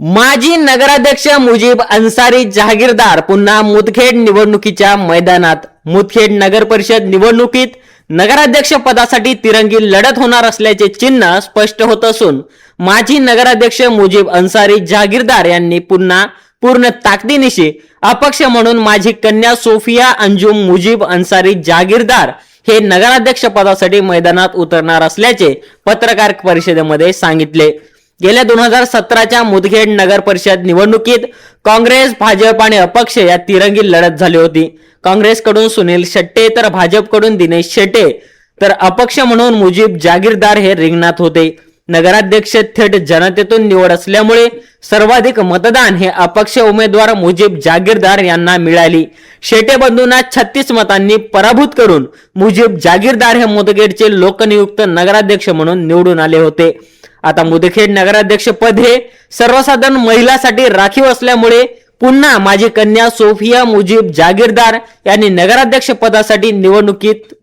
माजी नगराध्यक्ष मुजीब अन्सारी जहागीरदार पुन्हा मुदखेड निवडणुकीच्या मैदानात. मुदखेड नगर परिषद निवडणुकीत नगराध्यक्ष पदासाठी तिरंगी लढत होणार असल्याचे चिन्ह स्पष्ट होत असून माजी नगराध्यक्ष मुजीब अन्सारी जहागीरदार यांनी पुन्हा पूर्ण ताकदीनिशी अपक्ष म्हणून माझी कन्या सोफिया अंजुम मुजीब अन्सारी जहागीरदार हे नगराध्यक्ष पदासाठी मैदानात उतरणार असल्याचे पत्रकार परिषदेमध्ये सांगितले. गेल्या दोन हजार सतराच्या मुदखेड नगर परिषद निवडणुकीत काँग्रेस भाजप आणि अपक्ष या तिरंगी लढत झाली होती. काँग्रेसकडून सुनील शेट्टे तर भाजपकडून दिनेश शेट्टे तर अपक्ष म्हणून मुजीब जागीरदार हे रिंगणात होते. नगराध्यक्ष थेट जनतेतून निवड असल्यामुळे सर्वाधिक मतदान हे अपक्ष उमेदवार मुजीब जागीरदार यांना मिळाली. शेटे बंधूंना छत्तीस मतांनी पराभूत करून मुजीब जागीरदार हे मुदगेडचे लोकनियुक्त नगराध्यक्ष म्हणून निवडून आले होते. आता मुदखेड नगराध्यक्ष पद हे सर्वसाधारण महिलासाठी राखीव असल्यामुळे पुन्हा माझी कन्या सोफिया मुजीब जागीरदार यांनी नगराध्यक्ष पदासाठी निवडणुकीत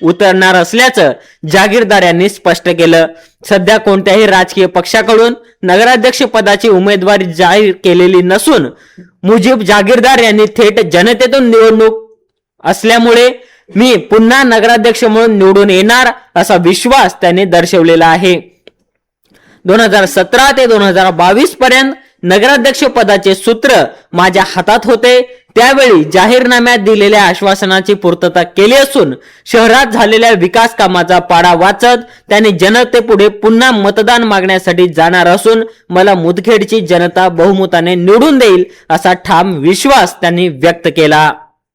उतरणार असल्याचं जागीरदार यांनी स्पष्ट केलं. सध्या कोणत्याही राजकीय पक्षाकडून नगराध्यक्ष पदाची उमेदवारी जाहीर केलेली नसून मुजीब जागीरदार यांनी थेट जनतेतून निवडणूक असल्यामुळे मी पुन्हा नगराध्यक्ष म्हणून निवडून येणार असा विश्वास त्यांनी दर्शवलेला आहे. दोन हजार सतरा ते दोन हजार बावीस पर्यंत नगराध्यक्ष पदाचे सूत्र माझ्या हातात होते. त्यावेळी जाहीरनाम्यात दिलेल्या आश्वासनाची पूर्तता केली असून शहरात झालेल्या विकास कामाचा पाडा वाचत त्यांनी जनतेपुढे पुन्हा मतदान मागण्यासाठी जाणार असून मला मुदखेडची जनता बहुमताने निवडून देईल असा ठाम विश्वास त्यांनी व्यक्त केला.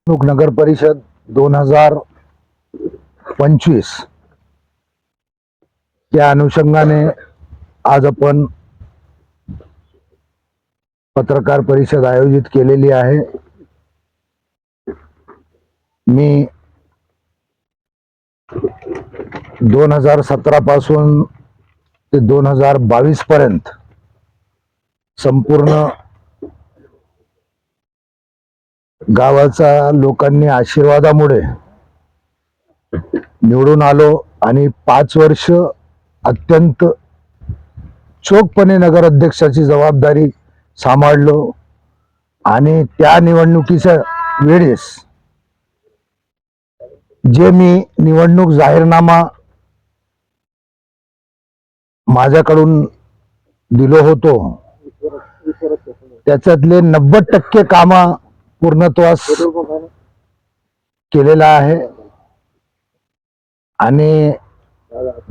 नगर परिषद दोन हजार पंचवीस त्या अनुषंगाने आज आपण पत्रकार परिषद आयोजित केलेली आहे. मी दोन हजार सतरा पासून ते दोन हजार बावीस पर्यंत संपूर्ण गावाचा लोकांनी आशीर्वादामुळे निवडून आलो आणि पाच वर्ष अत्यंत चोखपणे नगराध्यक्षाची जबाबदारी सांभाळलो आणि त्या निवडणुकीच्या वेळेस जे मी निवडणूक जाहीरनामा माझ्याकडून दिलो होतो त्याच्यातले नव्वद टक्के काम पूर्णत्वास केलेला आहे. आणि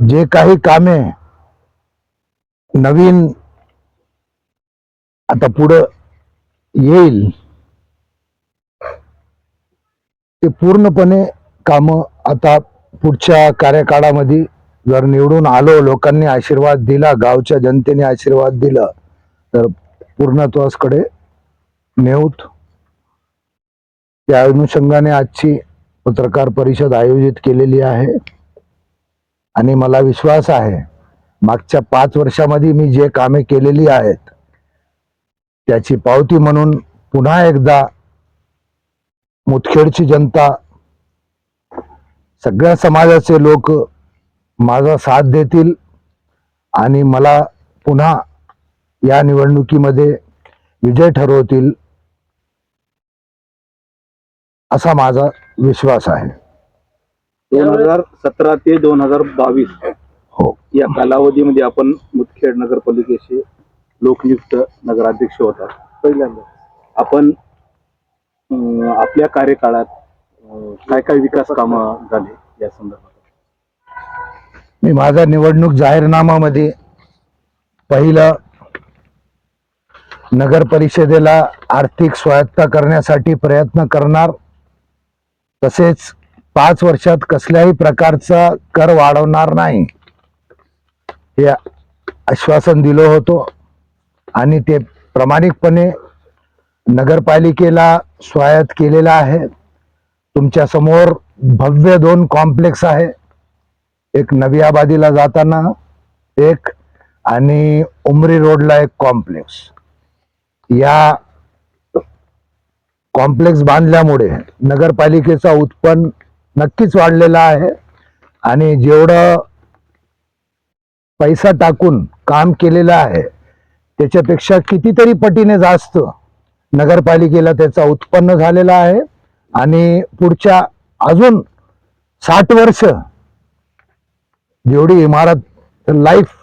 जे काही कामे नवीन आता पुढं येईल. ते पूर्णपणे काम आता पुढच्या कार्यकाळामध्ये जर निवडून आलो लोकांनी आशीर्वाद दिला गावच्या जनतेने आशीर्वाद दिला तर पूर्णत्वासकडे नेऊत. त्या अनुषंगाने आजची पत्रकार परिषद आयोजित केलेली आहे. आणि मला विश्वास आहे मागच्या पाच वर्षामध्ये मी जे कामे केलेली आहेत त्याची पावती म्हणून पुन्हा एकदा मुतखेडची जनता सगळ्या समाजाचे लोक माझा साथ देतील आणि मला पुन्हा या निवडणुकीमध्ये विजय ठरवतील असा माझा विश्वास आहे. दोन हजार सतरा ते दोन हजार बावीस हो. या कालावधीमध्ये आपण मुदखेड नगरपालिकेचे लोकनियुक्त नगराध्यक्ष होता. पहिल्यांदा. आपण आपल्या कार्यकाळात काय काय विकास कामं झाले या संदर्भात? मी माझा निवडणूक जाहीरनामामध्ये पहिलं नगर परिषदेला आर्थिक स्वायत्ता करण्यासाठी प्रयत्न करणार तसेच पाच वर्षात कसल्याही प्रकारचा कर वाढवणार नाही. हे आश्वासन दिलं होतं. आणि ते प्रामाणिकपणे नगरपालिकेला स्वायत्त केलेला आहे. तुमच्यासमोर भव्य दोन कॉम्प्लेक्स आहे. एक नवी आबादीला जाताना एक आणि उमरी रोडला एक कॉम्प्लेक्स. या कॉम्प्लेक्स बांधल्यामुळे नगरपालिकेचा उत्पन्न नक्कीच वाढलेला आहे. आणि जेवढं पैसा टाकून काम केलेलं आहे. त्याच्यापेक्षा कितीतरी पटीने जास्त नगरपालिकेला त्याचा उत्पन्न झालेला आहे. आणि पुढच्या अजून साठ वर्ष जेवढी इमारत लाईफ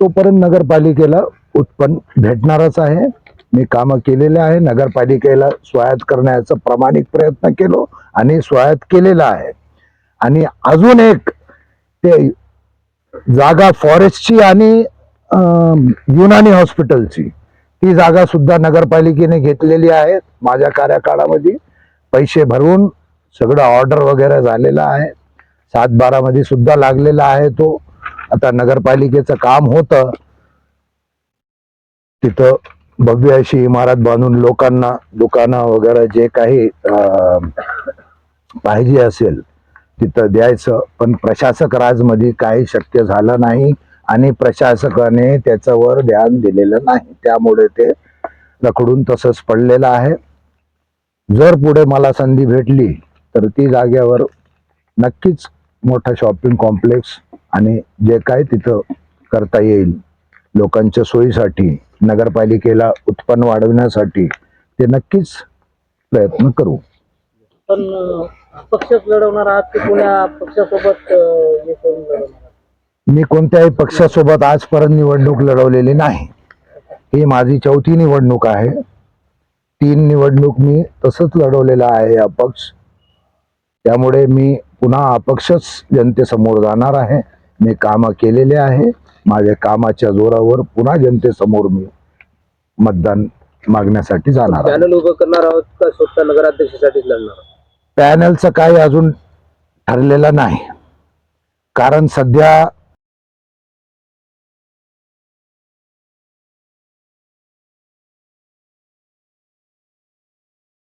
तोपर्यंत नगरपालिकेला उत्पन्न भेटणारच आहे. मी कामं केलेले आहे. नगरपालिकेला स्वायत्त करण्याचा प्रामाणिक प्रयत्न केलो आणि स्वायत्त केलेला आहे. आणि अजून एक ते जागा फॉरेस्टची आणि युनानी हॉस्पिटलची. ती जागा सुद्धा नगरपालिकेने घेतलेली आहे. माझ्या कार्यकाळामध्ये पैसे भरून सगळं ऑर्डर वगैरे झालेलं आहे. सात बारामध्ये सुद्धा लागलेला आहे तो. आता नगरपालिकेचं काम होतं. तिथं भव्य अशी इमारत बांधून लोकांना दुकानं वगैरे जे काही पाहिजे असेल तिथं द्यायचं. पण प्रशासक राजमध्ये काही शक्य झालं नाही आणि प्रशासकाने त्याच्यावर ध्यान दिलेलं नाही. त्यामुळे ते रखडून तसंच पडलेलं आहे. जर पुढे मला संधी भेटली तर ती जागेवर नक्कीच मोठा शॉपिंग कॉम्प्लेक्स आणि जे काय तिथं करता येईल लोकांच्या सोयीसाठी नगरपालिकेला उत्पन्न वाढवण्यासाठी ते नक्कीच प्रयत्न करू. पण पक्षच लढवणार आहात की पुण्या पक्षासोबत हे करून लढवणार? मी कोणत्याही पक्षासोबत आजपर्यंत निवडणूक लढवलेली नाही. ही माझी चौथी निवडणूक आहे. तीन निवडणूक मी तसंच लढवलेला आहे अपक्ष त्यामुळे मी पुन्हा अपक्षच जनतेसमोर जाणार आहे. मी कामं केलेले आहे. माझ्या कामाच्या जोरावर पुन्हा जनतेसमोर मी मतदान मागण्यासाठी जाणार पॅनल उभं करणार आहोत का स्वतः नगराध्यक्षासाठीच लढणार आहोत? पॅनलचं काही अजून ठरलेलं नाही. कारण सध्या